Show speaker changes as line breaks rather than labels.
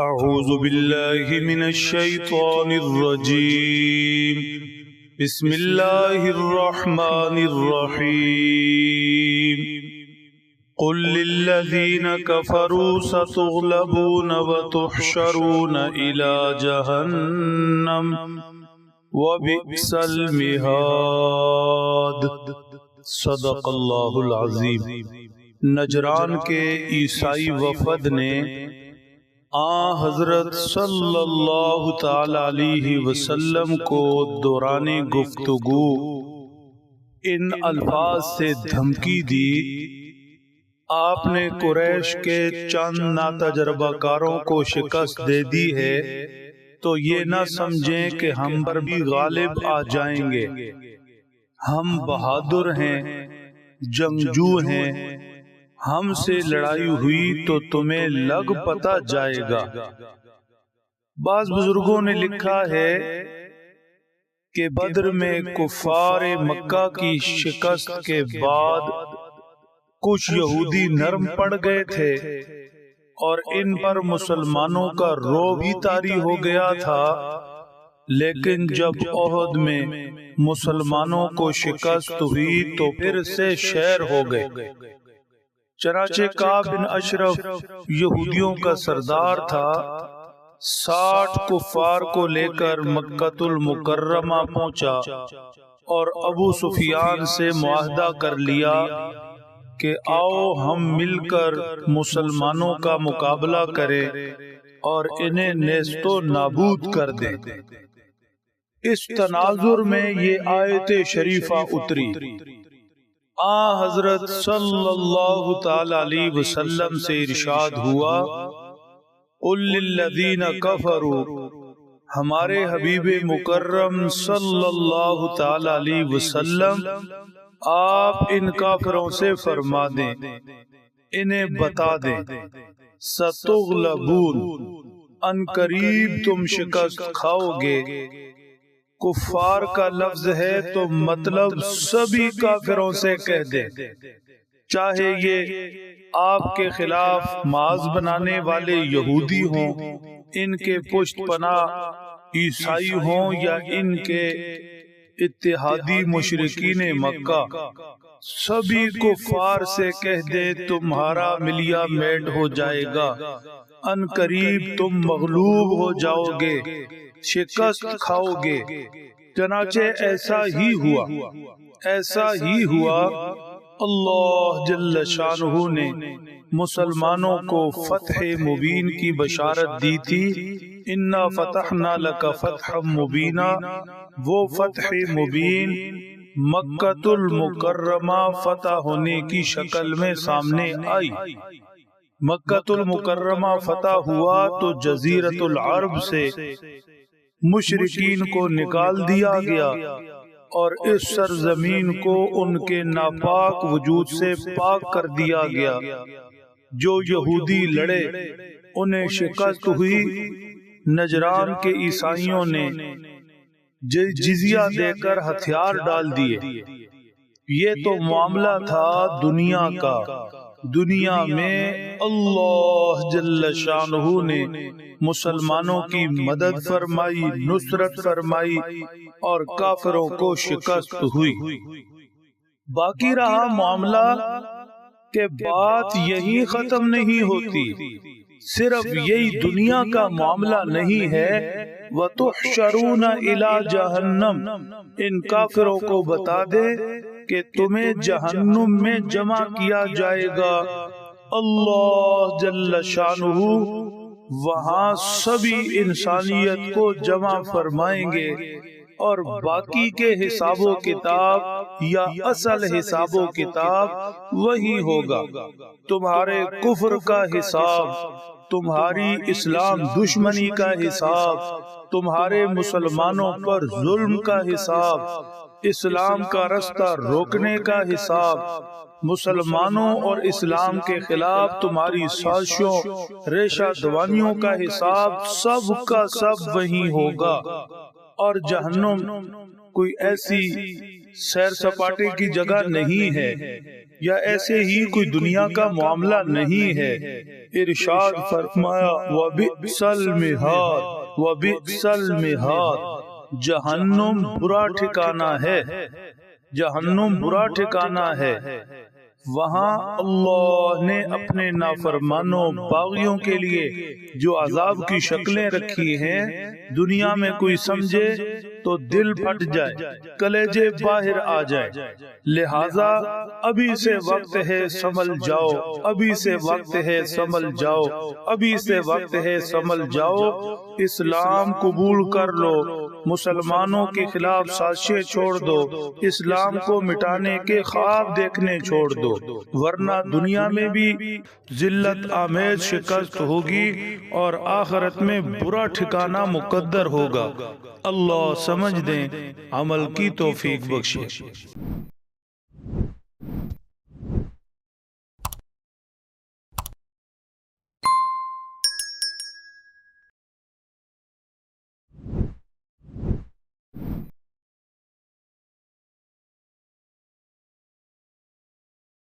أعوذ بالله من الشيطان الرجيم. بسم الله الرحمن الرحيم. قل للذين كفروا ستغلبون وتحشرون إلى جهنم وبئس المهاد. صدق اللہ العظیم نجران کے عیسائی وفد نے آ حضرت صلی اللہ تعالی علیہ وسلم کو دوران گفتگو۔ ان الفاظ سے دھمکی دی۔ آپ نے قریش کے چند ناتجربہ کاروں کو شکست دے دی ہے۔ تو یہ نہ سمجھیں کہ ہم پر بھی غالب آ جائیں گے۔ ہم بہادر ہیں، جنگجو ہیں۔ ہم سے لڑائی ہوئی تو تمہیں لگ پتا جائے گا۔ بعض بزرگوں نے لکھا ہے کہ بدر میں کفار مکہ کی شکست کے بعد کچھ یہودی نرم پڑ گئے تھے۔ اور ان پر مسلمانوں کا رو بھی تاری ہو گیا تھا۔ لیکن جب عہد میں مسلمانوں کو شکست ہوئی تو پھر سے شیر ہو گئے۔ چنانچہ کا بن اشرف یہودیوں کا سردار تھا۔ ساٹھ کفار کو لے کر مکت المکرمہ پہنچا اور ابو سفیان سے معاہدہ کر لیا کہ آؤ ہم مل کر مسلمانوں کا مقابلہ کریں اور انہیں نیست و نابود کر دیں اس تناظر میں یہ آیت شریفہ اتری۔ آ حضرت صلی اللہ تعالی علیہ وسلم سے ارشاد ہوا الذین کفروا، ہمارے حبیب مکرم صلی اللہ تعالی علیہ وسلم، آپ ان کافروں سے فرما دیں، انہیں بتا دیں۔ ستغلبون، ان قریب تم شکست کھاؤ گے۔ کفار کا لفظ ہے تو مطلب سبھی کافروں سے کہہ دے۔ چاہے یہ آپ کے خلاف ماز بنانے والے یہودی ہوں، ان کے پشت پناہ عیسائی ہوں یا ان کے اتحادی مشرقین مکہ۔ سبھی کفار سے کہہ دے تمہارا ملیا میٹ ہو جائے گا۔ ان قریب تم مغلوب ہو جاؤ گے شکست کھاؤ گے چنانچہ ایسا ہی ہوا۔ ایسا ہی ہوا۔ اللہ جل شانہ نے مسلمانوں کو فتح مبین کی بشارت دی تھی۔ انا فتحنا لک فتح مبینہ وہ فتح مبین۔ مکت المکرمہ فتح ہونے کی شکل میں سامنے آئی۔ مکت المکرمہ فتح ہوا تو جزیرت العرب سے مشرقین کو نکال دیا گیا اور اس سرزمین کو ان کے ناپاک وجود سے پاک کر دیا گیا۔ جو یہودی لڑے، انہیں شکست ہوئی۔ نجران کے عیسائیوں نے جزیہ دے کر ہتھیار ڈال دیے۔ یہ تو معاملہ تھا دنیا کا۔ دنیا میں اللہ جل شانہ نے مسلمانوں کی مدد فرمائی نصرت فرمائی اور کافروں کو شکست ہوئی۔ باقی رہا معاملہ کہ بات یہی ختم نہیں ہوتی۔ صرف یہی دنیا کا معاملہ نہیں ہے وہ تو شرون الا جہنم ان کافروں کو بتا دے کہ تمہیں جہنم میں جمع کیا جائے گا۔ اللہ جل شانہ وہاں سبھی انسانیت کو جمع فرمائیں گے۔ اور باقی کے حساب و کتاب یا اصل حساب و کتاب وہی ہوگا۔ تمہارے کفر کا حساب، تمہاری اسلام دشمنی کا حساب، تمہارے مسلمانوں پر ظلم کا حساب، اسلام کا رستہ روکنے کا حساب۔ مسلمانوں اور اسلام کے خلاف تمہاری سازشوں، ریشہ دوانیوں کا حساب سب کا سب وہی ہوگا۔ اور جہنم کوئی ایسی سیر سپاٹے کی جگہ نہیں ہے یا ایسے ہی کوئی دنیا کا معاملہ نہیں ہے۔ ارشاد فرمایا وَبِئْسَ الْمِحَاد وَبِئْسَ الْمِحَاد جہنم برا ٹھکانہ ہے۔ جہنم برا ٹھکانہ ہے۔ وہاں اللہ نے اپنے نافرمانوں، باغیوں کے لیے جو عذاب کی شکلیں رکھی ہیں، دنیا میں کوئی سمجھے تو دل پھٹ جائے، کلیجے باہر آ جائے۔ لہذا ابھی سے وقت ہے سمل جاؤ، ابھی سے وقت ہے سمل جاؤ، ابھی سے وقت ہے سمل جاؤ۔ اسلام قبول کر لو۔ مسلمانوں کے خلاف سازشیں چھوڑ دو، اسلام کو مٹانے کے خواب دیکھنے چھوڑ دو، ورنہ دنیا میں بھی ذلت آمیز شکست ہوگی اور آخرت میں برا ٹھکانہ مقدر ہوگا۔ اللہ سمجھ دیں، عمل کی توفیق بخشے۔